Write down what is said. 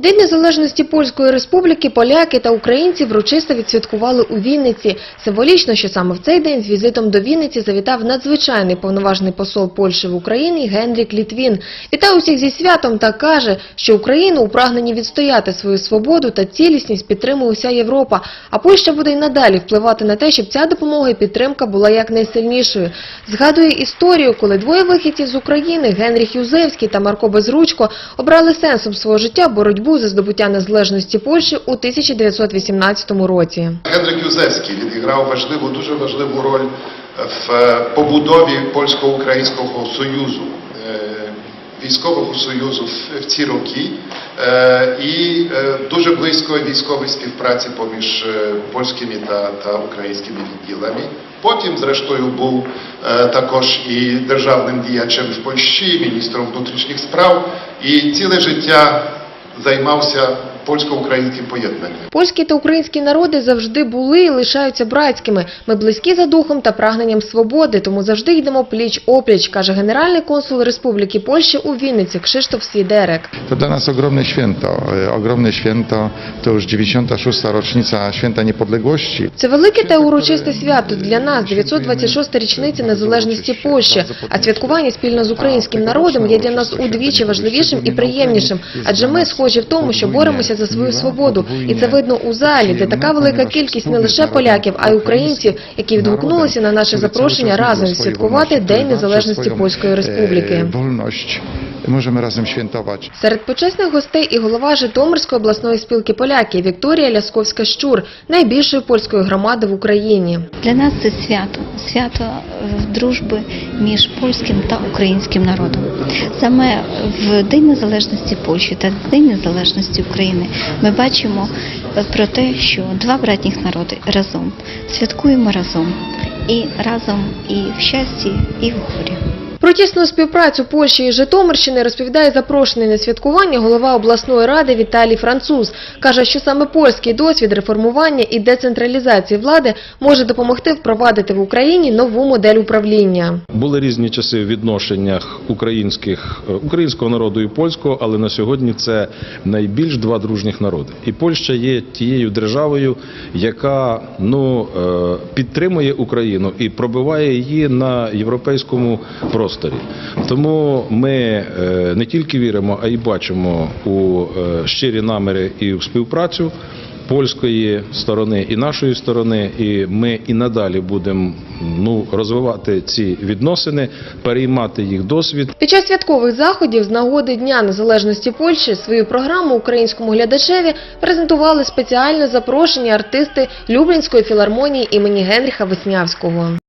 День незалежності Польської Республіки поляки та українці врочисто відсвяткували у Вінниці. Символічно, що саме в цей день з візитом до Вінниці завітав надзвичайний повноважний посол Польщі в Україні Генрік Літвін. Вітає усіх зі святом та каже, що Україну у прагненні відстояти свою свободу та цілісність підтримує уся Європа, а Польща буде й надалі впливати на те, щоб ця допомога і підтримка була якнайсильнішою. Згадує історію, коли двоє вихідців з України Генріх Юзевський та Марко Безручко обрали сенсом свого життя боротьбу за здобуття незалежності Польщі у 1918 році. Генрик Юзевський відіграв важливу, дуже важливу роль в е, побудові польсько-українського союзу, е, військового союзу в- ці роки е, і дуже близької військової співпраці поміж польськими та, та українськими відділами. Потім, зрештою, був також і державним діячем в Польщі, міністром внутрішніх справ, і ціле життя займався польсько-українським поєднанням. Польські та українські народи завжди були і лишаються братськими. Ми близькі за духом та прагненням свободи, тому завжди йдемо пліч-опліч, каже генеральний консул Республіки Польщі у Вінниці Кшиштоф Свідерек. To dla nas ogromne święto. E, Ogromne święto to już 96. rocznica Święta Niepodległości. Це велике та урочисте свято для нас, 926 річниця незалежності Польщі. А святкування спільно з українським народом є для нас удвічі важливішим і приємнішим, адже ми схожі в тому, що боремося за свою свободу. І це видно у залі, де така велика кількість не лише поляків, а й українців, які відгукнулися на наше запрошення разом святкувати День незалежності Польської Республіки. Wolność możemy razem. Серед почесних гостей і голова Житомирської обласної спілки поляків Вікторія Лясковська-Щур, найбільшої польської громади в Україні. Для нас це свято, свято е, дружби між польським та українським народом. Саме в День Незалежності Польщі та День Незалежності України ми бачимо е, про те, що два братніх народи разом святкуємо разом і разом і в щасті, і в горі. Про тісну співпрацю Польщі і Житомирщини розповідає запрошений на святкування голова обласної ради Віталій Француз. Каже, що саме польський досвід реформування і децентралізації влади може допомогти впровадити в Україні нову модель управління. Були різні часи в відношеннях українських е, українського народу і польського, але на сьогодні це найбільш два дружніх народи. І Польща є тією державою, яка ну е, підтримує Україну і пробиває її на європейському просторі. Тому ми е, не тільки віримо, а й бачимо у е, щирі наміри і в співпрацю польської сторони і нашої сторони, і ми і надалі будемо ну розвивати ці відносини, переймати їх досвід. Під час святкових заходів з нагоди Дня Незалежності Польщі свою програму українському глядачеві презентували спеціально запрошені артисти Люблінської філармонії імені Генріха Веснявського.